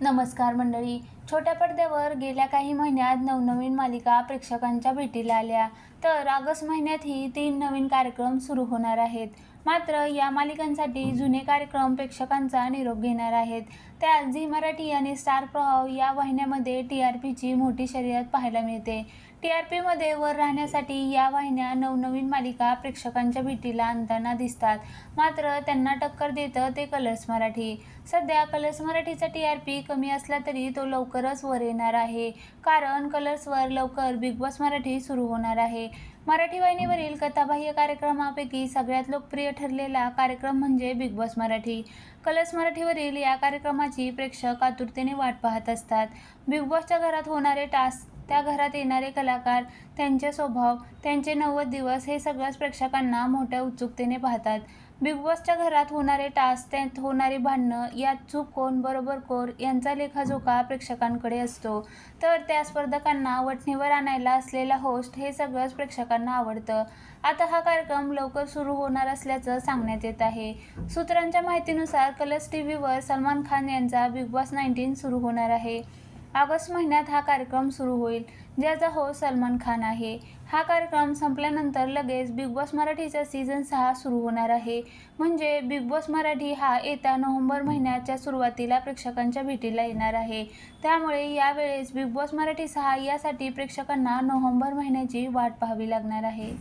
नमस्कार मंडळी. छोट्या पडद्यावर गेल्या काही महिन्यात नवनवीन मालिका प्रेक्षकांच्या भेटीला आल्या. तर ऑगस्ट महिन्यातही तीन नवीन कार्यक्रम सुरू होणार आहेत. मात्र या मालिकांसाठी जुने कार्यक्रम प्रेक्षकांचा निरोप घेणार आहेत. त्यात झी मराठी आणि स्टार प्रभाव या वाहिन्यामध्ये टी आर पीची मोठी शर्यत पाहायला मिळते. टी आर पीमध्ये वर राहण्यासाठी या वाहिन्या नवनवीन मालिका प्रेक्षकांच्या भेटीला आणताना दिसतात. मात्र त्यांना टक्कर देतं ते कलर्स मराठी. सध्या कलर्स मराठीचा टी आर पी कमी असला तरी तो लवकर लवकरच वर येणार आहे. कारण कलर्सवर लवकर बिग बॉस मराठी सुरू होणार आहे. मराठी वाहिनीवरील कथाबाह्य कार्यक्रमापैकी सगळ्यात लोकप्रिय ठरलेला कार्यक्रम म्हणजे बिग बॉस मराठी. कलर्स मराठीवरील या कार्यक्रमाची प्रेक्षक आतुरतेने वाट पाहत असतात. बिग बॉसच्या घरात होणारे टास्क त्या घरात येणारे कलाकार त्यांचे स्वभाव त्यांचे नव्वद दिवस हे सगळंच प्रेक्षकांना मोठ्या उत्सुकतेने पाहतात. बिग बॉसच्या घरात होणारे टास्क त्यात होणारी भांडणं यात चूक कोण बरोबर कोर यांचा लेखाजोखा प्रेक्षकांकडे असतो. तर त्या स्पर्धकांना वठणीवर आणायला असलेला होस्ट हे सगळंच प्रेक्षकांना आवडतं. आता हा कार्यक्रम लवकर सुरू होणार असल्याचं सांगण्यात येत आहे. सूत्रांच्या माहितीनुसार कलर्स टी व्हीवर सलमान खान यांचा बिग बॉस नाईन्टीन सुरू होणार आहे. ऑगस्ट महिन्यात हा कार्यक्रम सुरू होईल. ज्याचा हो सलमान खान आहे. हा कार्यक्रम संपल्यानंतर लगेच बिग बॉस मराठीचा सीझन सहा सुरू होणार आहे. म्हणजे बिग बॉस मराठी हा येत्या नोव्हेंबर महिन्याच्या सुरुवातीला प्रेक्षकांच्या भेटीला येणार आहे. त्यामुळे यावेळेस बिग बॉस मराठी सहा यासाठी प्रेक्षकांना नोव्हेंबर महिन्याची वाट पाहावी लागणार आहे.